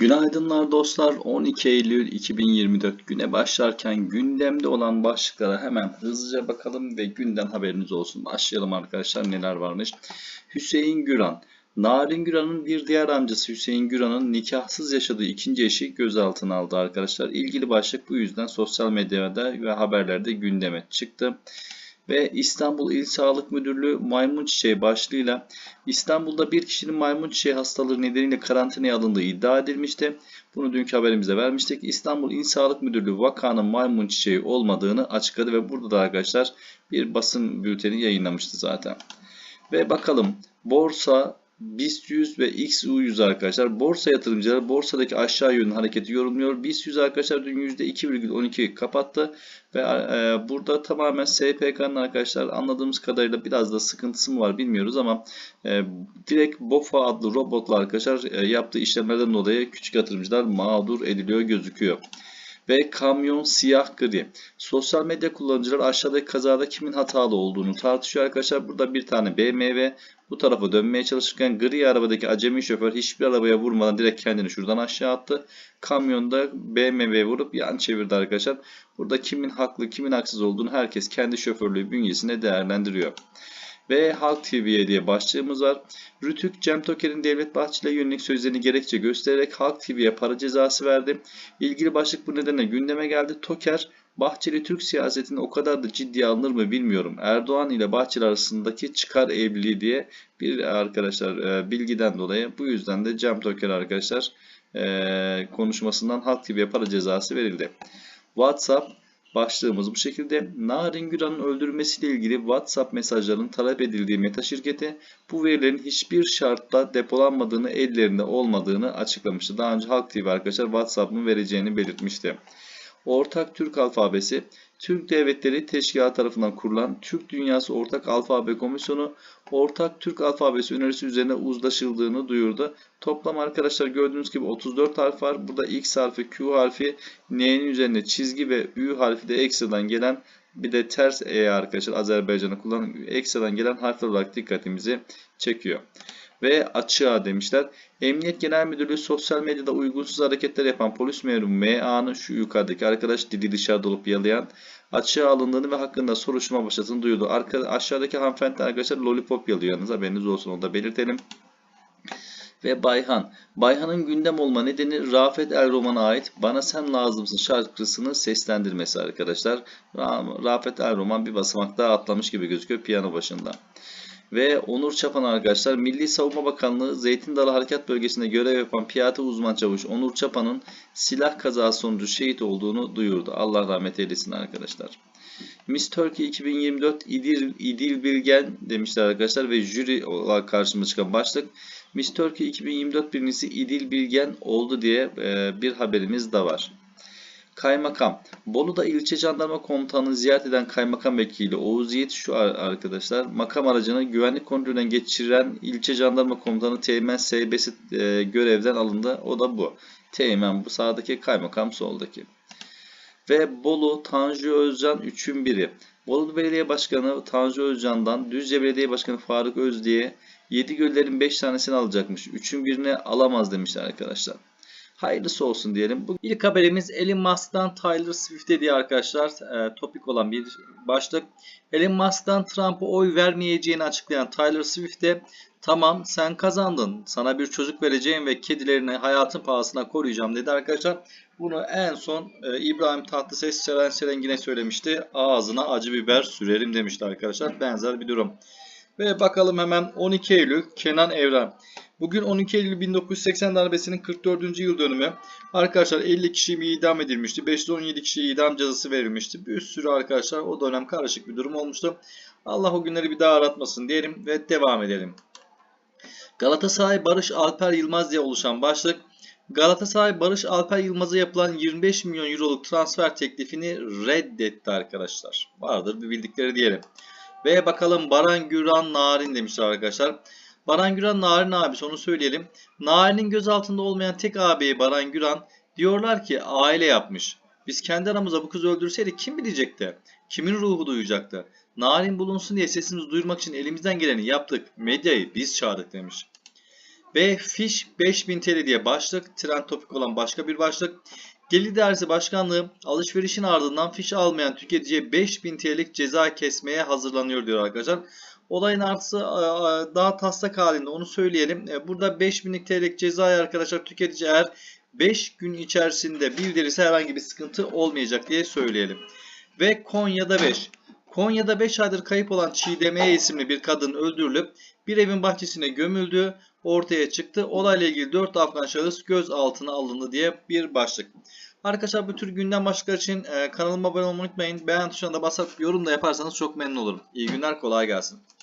Günaydınlar dostlar. 12 Eylül 2024 güne başlarken gündemde olan başlıklara hemen hızlıca bakalım ve günden haberiniz olsun. Başlayalım arkadaşlar neler varmış. Hüseyin Güran. Narin Güran'ın bir diğer amcası Hüseyin Güran'ın nikahsız yaşadığı ikinci eşi gözaltına aldı arkadaşlar. İlgili başlık bu yüzden sosyal medyada ve haberlerde gündeme çıktı ve İstanbul İl Sağlık Müdürlüğü maymun çiçeği başlığıyla İstanbul'da bir kişinin maymun çiçeği hastalığı nedeniyle karantinaya alındığı iddia edilmişti. Bunu dünkü haberimizde vermiştik. İstanbul İl Sağlık Müdürlüğü vakanın maymun çiçeği olmadığını açıkladı ve burada da arkadaşlar bir basın bülteni yayınlamıştı zaten. Ve bakalım borsa BIST 100 ve XU100 arkadaşlar. Borsa yatırımcıları borsadaki aşağı yönlü hareketi yorumluyor. BIST 100 arkadaşlar dün %2,12 kapattı. Ve e, burada tamamen SPK'nın arkadaşlar anladığımız kadarıyla biraz da sıkıntısı mı var bilmiyoruz ama e, direkt BOFA adlı robotla arkadaşlar e, yaptığı işlemlerden dolayı küçük yatırımcılar mağdur ediliyor gözüküyor ve kamyon siyah gri. Sosyal medya kullanıcıları aşağıdaki kazada kimin hatalı olduğunu tartışıyor arkadaşlar. Burada bir tane BMW bu tarafa dönmeye çalışırken gri arabadaki acemi şoför hiçbir arabaya vurmadan direkt kendini şuradan aşağı attı. Kamyonda BMW vurup yan çevirdi arkadaşlar. Burada kimin haklı kimin haksız olduğunu herkes kendi şoförlüğü bünyesinde değerlendiriyor ve Halk TV'ye diye başlığımız var. Rütük, Cem Toker'in Devlet Bahçeli'ye yönelik sözlerini gerekçe göstererek Halk TV'ye para cezası verdi. İlgili başlık bu nedenle gündeme geldi. Toker, Bahçeli Türk siyasetini o kadar da ciddiye alınır mı bilmiyorum. Erdoğan ile Bahçeli arasındaki çıkar evliliği diye bir arkadaşlar e, bilgiden dolayı bu yüzden de Cem Toker arkadaşlar e, konuşmasından Halk TV'ye para cezası verildi. WhatsApp Başlığımız bu şekilde. Narin Güran'ın öldürülmesiyle ilgili WhatsApp mesajlarının talep edildiği Meta şirketi bu verilerin hiçbir şartla depolanmadığını, ellerinde olmadığını açıklamıştı. Daha önce Halk TV arkadaşlar WhatsApp'ın vereceğini belirtmişti. Ortak Türk alfabesi Türk Devletleri Teşkilatı tarafından kurulan Türk Dünyası Ortak Alfabe Komisyonu Ortak Türk Alfabesi önerisi üzerine uzlaşıldığını duyurdu. Toplam arkadaşlar gördüğünüz gibi 34 harf var. Burada X harfi, Q harfi, N'nin üzerine çizgi ve Ü harfi de ekstradan gelen bir de ters E arkadaşlar Azerbaycan'da kullanılan ekstradan gelen harfler olarak dikkatimizi çekiyor ve açığa demişler. Emniyet Genel Müdürlüğü sosyal medyada uygunsuz hareketler yapan polis memuru MA'nın şu yukarıdaki arkadaş dili dışarıda olup yalayan açığa alındığını ve hakkında soruşturma başlattığını duyurdu. Arka, aşağıdaki hanımefendi arkadaşlar lollipop yalıyor yalnız haberiniz olsun onu da belirtelim. Ve Bayhan. Bayhan'ın gündem olma nedeni Rafet El Roman'a ait Bana Sen Lazımsın şarkısını seslendirmesi arkadaşlar. Rafet El Roman bir basamak daha atlamış gibi gözüküyor piyano başında ve Onur Çapan arkadaşlar Milli Savunma Bakanlığı Zeytin Dalı Harekat Bölgesi'nde görev yapan piyade uzman çavuş Onur Çapan'ın silah kazası sonucu şehit olduğunu duyurdu. Allah rahmet eylesin arkadaşlar. Miss Turkey 2024 İdil, İdil Bilgen demişler arkadaşlar ve jüri olarak karşımıza çıkan başlık. Miss Turkey 2024 birincisi İdil Bilgen oldu diye bir haberimiz de var. Kaymakam. Bolu'da ilçe jandarma komutanını ziyaret eden kaymakam vekili Oğuz Yiğit şu arkadaşlar. Makam aracını güvenlik kontrolünden geçiren ilçe jandarma komutanı Teğmen SB'si e, görevden alındı. O da bu. Teğmen bu sağdaki kaymakam soldaki. Ve Bolu Tanju Özcan 3'ün biri. Bolu Belediye Başkanı Tanju Özcan'dan Düzce Belediye Başkanı Faruk Özdiye 7 göllerin 5 tanesini alacakmış. 3'ün birini alamaz demişler arkadaşlar. Hayırlısı olsun diyelim. Bu ilk haberimiz Elon Musk'tan Tyler Swift'e diye arkadaşlar e, topik olan bir başlık. Elon Musk'tan Trump'a oy vermeyeceğini açıklayan Tyler Swift'e tamam sen kazandın sana bir çocuk vereceğim ve kedilerini hayatın pahasına koruyacağım dedi arkadaşlar. Bunu en son e, İbrahim Tatlıses Seren Serengine söylemişti. Ağzına acı biber sürerim demişti arkadaşlar. Benzer bir durum. Ve bakalım hemen 12 Eylül Kenan Evren. Bugün 12 Eylül 1980 darbesinin 44. yıl dönümü. Arkadaşlar 50 kişi idam edilmişti. 517 kişiye idam cezası verilmişti. Bir sürü arkadaşlar o dönem karışık bir durum olmuştu. Allah o günleri bir daha aratmasın diyelim ve devam edelim. Galatasaray Barış Alper Yılmaz diye oluşan başlık. Galatasaray Barış Alper Yılmaz'a yapılan 25 milyon euroluk transfer teklifini reddetti arkadaşlar. Vardır bir bildikleri diyelim. Ve bakalım Baran Güran Narin demişler arkadaşlar. Baran Güran Narin abisi onu söyleyelim. Narin'in gözaltında olmayan tek ağabeyi Baran Güran diyorlar ki aile yapmış. Biz kendi aramızda bu kızı öldürseydik kim bilecekti? Kimin ruhu duyacaktı? Narin bulunsun diye sesimizi duyurmak için elimizden geleni yaptık. Medyayı biz çağırdık demiş. B. Fiş 5000 TL diye başlık. Trend topik olan başka bir başlık. Gelir Dersi Başkanlığı alışverişin ardından fiş almayan tüketiciye 5000 TL'lik ceza kesmeye hazırlanıyor diyor arkadaşlar. Olayın artısı daha taslak halinde onu söyleyelim. E, Burada 5000'lik TL'lik cezayı arkadaşlar tüketici eğer 5 gün içerisinde bildirirse herhangi bir sıkıntı olmayacak diye söyleyelim. Ve Konya'da 5. Konya'da 5 aydır kayıp olan Çiğdeme isimli bir kadın öldürülüp bir evin bahçesine gömüldüğü ortaya çıktı. Olayla ilgili 4 Afgan şahıs gözaltına alındı diye bir başlık. Arkadaşlar bu tür gündem başlıkları için e, kanalıma abone olmayı unutmayın. Beğen tuşuna da basıp yorum da yaparsanız çok memnun olurum. İyi günler kolay gelsin.